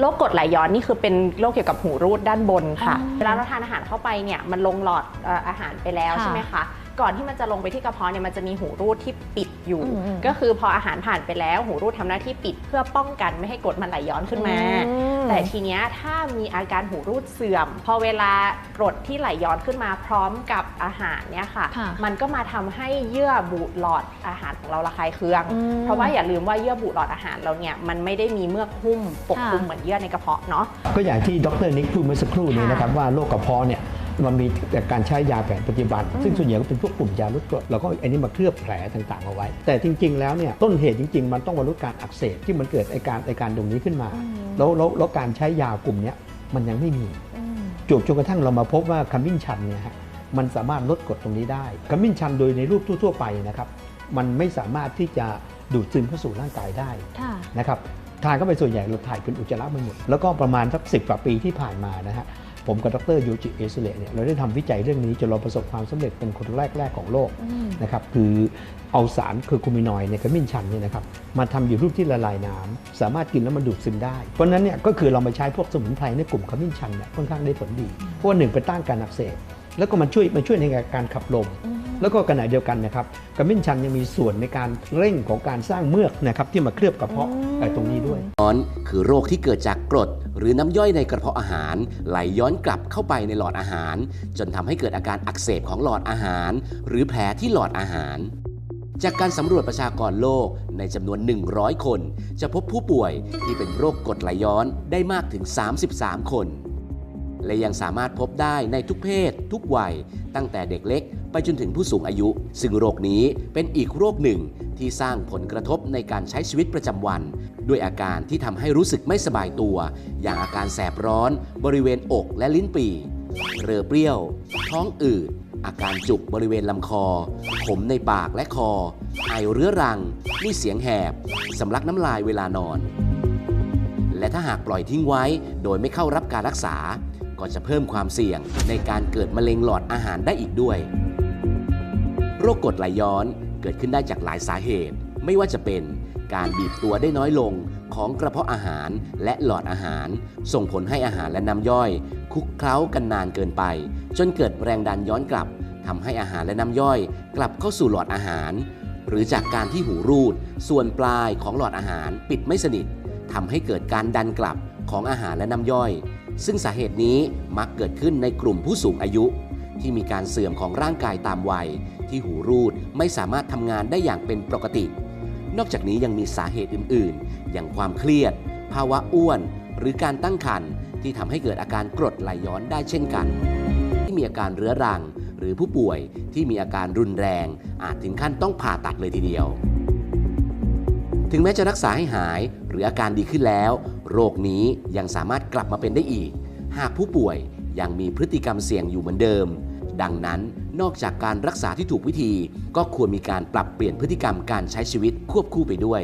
โรคกรดไหลย้อนนี่คือเป็นโรคเกี่ยวกับหูรูดด้านบนค่ะอ๋อเวลาเราทานอาหารเข้าไปเนี่ยมันลงหลอดเอ่ออาหารไปแล้วค่ะ ใช่ไหมคะ ก่อนที่มันจะลงไปที่กระเพาะเนี่ยมันจะมีหูรูดที่ปิดอยู่อืมอืมก็คือพออาหารผ่านไปแล้ว หูรูดทำหน้าที่ปิดเพื่อป้องกันไม่ให้กรดมันไหลย้อนขึ้นมาอืมแต่ทีเนี้ยถ้ามีอาการหูรูดเสื่อม พอเวลากรดที่ไหลย้อนขึ้นมาพร้อมกับอาหารเนี่ยค่ะค่ะมันก็มาทำให้เยื่อบุหลอดอาหารของเราระคายเคืองอืมเพราะว่าอย่าลืมว่าเยื่อบุหลอดอาหารเราเนี่ยมันไม่ได้มีเมือกหุ้มปกคลุมค่ะเหมือนเยื่อในกระเพาะเนาะก็อย่างที่ดรนิกพูดเมื่อสักครู่นี้ค่ะนะครับว่าโรคกระเพาะเนี่ย มันมีแต่การใช้ยาแผนปัจจุบัน ซึ่งส่วนใหญ่ก็เป็นพวกกลุ่มยาลดกรดเราก็อันนี้มาเคลือบแผลต่างๆเอาไว้ แต่จริง ๆ แล้วเนี่ยต้นเหตุจริง ๆ มันต้องมาลดการอักเสบที่มันเกิดไอการไอการตรงนี้ขึ้นมาอืมแล้วแล้วแล้วการใช้ยากลุ่มเนี้ยมันยังไม่มีอืมจนจนกระทั่งเรามาพบว่าขมิ้นชันเนี่ยฮะมันสามารถลดกรดตรงนี้ได้ขมิ้นชันโดยในรูปทั่ว ๆ ไปนะครับมันไม่สามารถที่จะดูดซึมเข้าสู่ร่างกายได้ค่ะนะครับทานเข้าไปส่วนใหญ่เราถ่ายเป็นอุจจาระไปหมด แล้วก็ประมาณสักสิกว่าปีที่ผ่านมานะฮะ ผมกับดรยูจิเอสเลเนี่ยเราได้ทำวิจัยเรื่องนี้จนเราประสบความสำเร็จเป็นคนแรกๆของโลกอืมนะครับคือเอาสารคือคูมินอยด์ในขมิ้นชันเนี่ยนะครับมาทำอยู่รูปที่ละลายน้ำสามารถกินแล้วมันดูดซึมได้ เพราะฉะนั้นเนี่ยก็คือเรามาใช้พวกสมุนไพรในกลุ่มขมิ้นชันเนี่ยค่อนข้างได้ผลดี เพราะว่าหนึ่งเป็นต้านการอักเสบแล้วก็มันช่วยมันช่วยในการขับลมอืม แล้วก็ขณะเดียวกันนะครับขมิ้นชันยังมีส่วนในการเร่งของการสร้างเมือกนะครับที่มาเคลือบกระเพาะอืมไอ้ตรงนี้ด้วยย้อนคือโรคที่เกิดจากกรด หรือน้ำย่อยในกระเพาะอาหาร ไหลย้อนกลับเข้าไปในหลอดอาหาร จนทำให้เกิดอาการอักเสบของหลอดอาหาร หรือแผลที่หลอดอาหารจากการสำรวจประชากรโลกในจำนวน 100 คน จะพบผู้ป่วยที่เป็นโรคกรดไหลย้อนได้มากถึง 33 คน และยังสามารถพบได้ในทุกเพศ ทุกวัย ตั้งแต่เด็กเล็ก ไปจนถึงผู้สูงอายุ ซึ่งโรคนี้เป็นอีกโรคหนึ่ง ที่สร้างผลกระทบในการใช้ชีวิตประจำวัน ด้วยอาการที่ทำให้รู้สึกไม่สบายตัว อย่างอาการแสบร้อน บริเวณอกและลิ้นปี่ เรอเปรี้ยว ท้องอืดอาการจุกบริเวณลำคอ ขมในปากและคอ ไอเรื้อรัง มีเสียงแหบ สำลักน้ำลายเวลานอน และถ้าหากปล่อยทิ้งไว้ โดยไม่เข้ารับการรักษา ก็จะเพิ่มความเสี่ยงในการเกิดมะเร็งหลอดอาหารได้อีกด้วย โรคกรดไหลย้อนเกิดขึ้นได้จากหลายสาเหตุ ไม่ว่าจะเป็นการบีบตัวได้น้อยลงของกระเพาะอาหารและหลอดอาหาร ส่งผลให้อาหารและน้ำย่อย คุกเคล้ากันนานเกินไป จนเกิดแรงดันย้อนกลับทำให้อาหารและน้ำย่อย กลับเข้าสู่หลอดอาหาร หรือจากการที่หูรูด ส่วนปลายของหลอดอาหารปิดไม่สนิททำให้เกิดการดันกลับของอาหารและน้ำย่อย ซึ่งสาเหตุนี้มักเกิดขึ้นในกลุ่มผู้สูงอายุ ที่มีการเสื่อมของร่างกายตามวัย ที่หูรูดไม่สามารถทำงานได้อย่างเป็นปกติ นอกจากนี้ยังมีสาเหตุอื่นๆ อย่างความเครียด ภาวะอ้วน หรือการตั้งครรภ์ที่ทำให้เกิดอาการกรดไหลย้อนได้เช่นกัน ที่มีอาการเรื้อรัง หรือผู้ป่วยที่มีอาการรุนแรง อาจถึงขั้นต้องผ่าตัดเลยทีเดียว ถึงแม้จะรักษาให้หาย หรืออาการดีขึ้นแล้ว โรคนี้ยังสามารถกลับมาเป็นได้อีก หากผู้ป่วยยังมีพฤติกรรมเสี่ยงอยู่เหมือนเดิม ดังนั้นนอกจากการรักษาที่ถูกวิธี ก็ควรมีการปรับเปลี่ยนพฤติกรรมการใช้ชีวิตควบคู่ไปด้วย